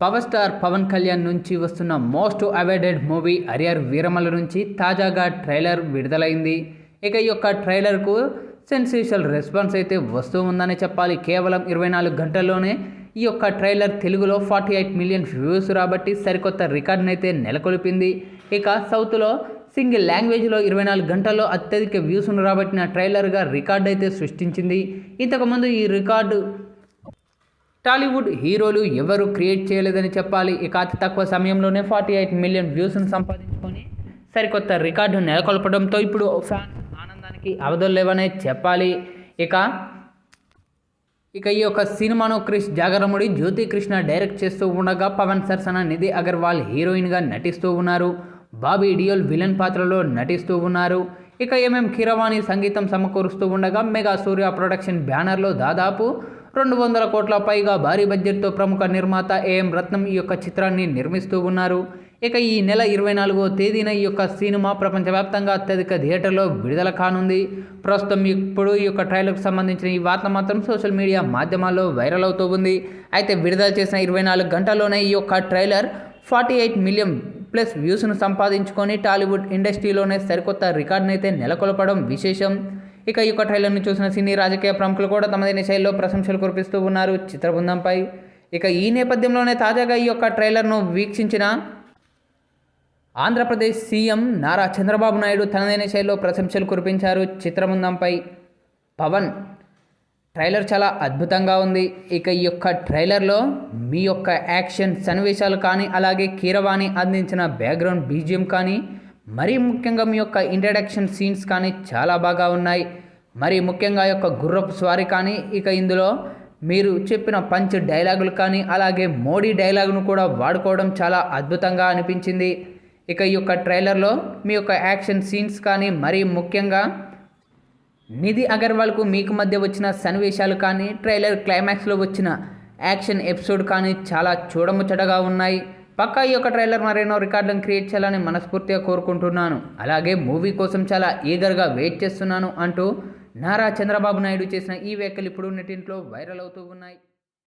Power star Pawan Kalyan నుంచి వస్తున్న most awaited movie అరియర్ వీరమల నుంచి తాజాగా ట్రైలర్ విడుదలైంది. ఇక ఈ యొక్క ట్రైలర్కు సెన్సేషనల్ రెస్పాన్స్ అయితే వస్తూ ఉందని చెప్పాలి. కేవలం ఇరవై నాలుగు గంటల్లోనే ఈ యొక్క ట్రైలర్ తెలుగులో ఫార్టీ ఎయిట్ మిలియన్ వ్యూస్ రాబట్టి సరికొత్త రికార్డును అయితే నెలకొల్పింది. ఇక సౌత్లో సింగిల్ లాంగ్వేజ్లో ఇరవై నాలుగు గంటల్లో అత్యధిక వ్యూస్ను రాబట్టిన ట్రైలర్గా రికార్డు అయితే సృష్టించింది. ఇంతకుముందు ఈ రికార్డు టాలీవుడ్ హీరోలు ఎవరు క్రియేట్ చేయలేదని చెప్పాలి? ఇక అతి తక్కువ సమయంలోనే ఫార్టీ ఎయిట్ మిలియన్ వ్యూస్ను సంపాదించుకొని సరికొత్త రికార్డు నెలకొల్పడంతో ఇప్పుడు ఫ్యాన్స్ ఆనందానికి అవధులు లేవనే చెప్పాలి. ఇక ఇక ఈ యొక్క సినిమాను క్రిష్ జాగరముడి జ్యోతి కృష్ణ డైరెక్ట్ చేస్తూ ఉండగా పవన్ సరసన నిధి అగర్వాల్ హీరోయిన్గా నటిస్తూ ఉన్నారు. బాబీ డియోల్ విలన్ పాత్రలో నటిస్తూ ఉన్నారు. ఇక ఎంఎం కీరవాణి సంగీతం సమకూరుస్తూ ఉండగా మెగా సూర్య ప్రొడక్షన్ బ్యానర్లో దాదాపు రెండు వందల కోట్ల పైగా భారీ బడ్జెట్తో ప్రముఖ నిర్మాత ఏఎం రత్నం ఈ యొక్క చిత్రాన్ని నిర్మిస్తూ ఉన్నారు. ఇక ఈ నెల ఇరవై నాలుగో తేదీన ఈ యొక్క సినిమా ప్రపంచవ్యాప్తంగా అత్యధిక థియేటర్లో విడుదల కానుంది. ప్రస్తుతం ఇప్పుడు ఈ యొక్క ట్రైలర్కు సంబంధించిన ఈ వార్త మాత్రం సోషల్ మీడియా మాధ్యమాల్లో వైరల్ అవుతూ ఉంది. అయితే విడుదల చేసిన ఇరవై నాలుగు గంటల్లోనే ఈ యొక్క trailer forty eight million plus వ్యూస్ను సంపాదించుకొని టాలీవుడ్ ఇండస్ట్రీలోనే సరికొత్త రికార్డునైతే అయితే నెలకొల్పడం విశేషం. ఇక ఈ యొక్క ట్రైలర్ను చూసిన సినీ రాజకీయ ప్రముఖులు కూడా తమదైన శైలిలో ప్రశంసలు కురిపిస్తూ ఉన్నారు. చిత్ర బృందంపై ఇక ఈ నేపథ్యంలోనే తాజాగా ఈ యొక్క ట్రైలర్ను వీక్షించిన ఆంధ్రప్రదేశ్ సీఎం నారా చంద్రబాబు నాయుడు తనదైన శైలిలో ప్రశంసలు కురిపించారు. చిత్రబృందంపై పవన్ ట్రైలర్ చాలా అద్భుతంగా ఉంది. ఇక ఈ యొక్క ట్రైలర్లో మీ యొక్క యాక్షన్ సన్నివేశాలు కానీ అలాగే కీరవాణి అందించిన బ్యాక్గ్రౌండ్ బీజియం కానీ మరీ ముఖ్యంగా మీ యొక్క ఇంట్రడక్షన్ సీన్స్ కానీ చాలా బాగా ఉన్నాయి. మరి ముఖ్యంగా ఈ యొక్క గుర్రపు స్వారీ కానీ ఇక ఇందులో మీరు చెప్పిన పంచ్ డైలాగులు కానీ అలాగే మోడీ డైలాగును కూడా వాడుకోవడం చాలా అద్భుతంగా అనిపించింది. ఇక ఈ యొక్క ట్రైలర్లో మీ యొక్క యాక్షన్ సీన్స్ కానీ మరీ ముఖ్యంగా నిధి అగర్వాల్కు మీకు మధ్య వచ్చిన సన్నివేశాలు కానీ ట్రైలర్ క్లైమాక్స్లో వచ్చిన యాక్షన్ ఎపిసోడ్ కానీ చాలా చూడముచ్చటగా ఉన్నాయి. పక్కా ఈ యొక్క ట్రైలర్ మరెన్నో రికార్డులను క్రియేట్ చేయాలని మనస్ఫూర్తిగా కోరుకుంటున్నాను. అలాగే మూవీ కోసం చాలా ఈగర్గా వెయిట్ చేస్తున్నాను అంటూ నారా చంద్రబాబు నాయుడు చేసిన ఈ వ్యాఖ్యలు ఇప్పుడు నెటింట్లో వైరల్ అవుతూ ఉన్నాయి.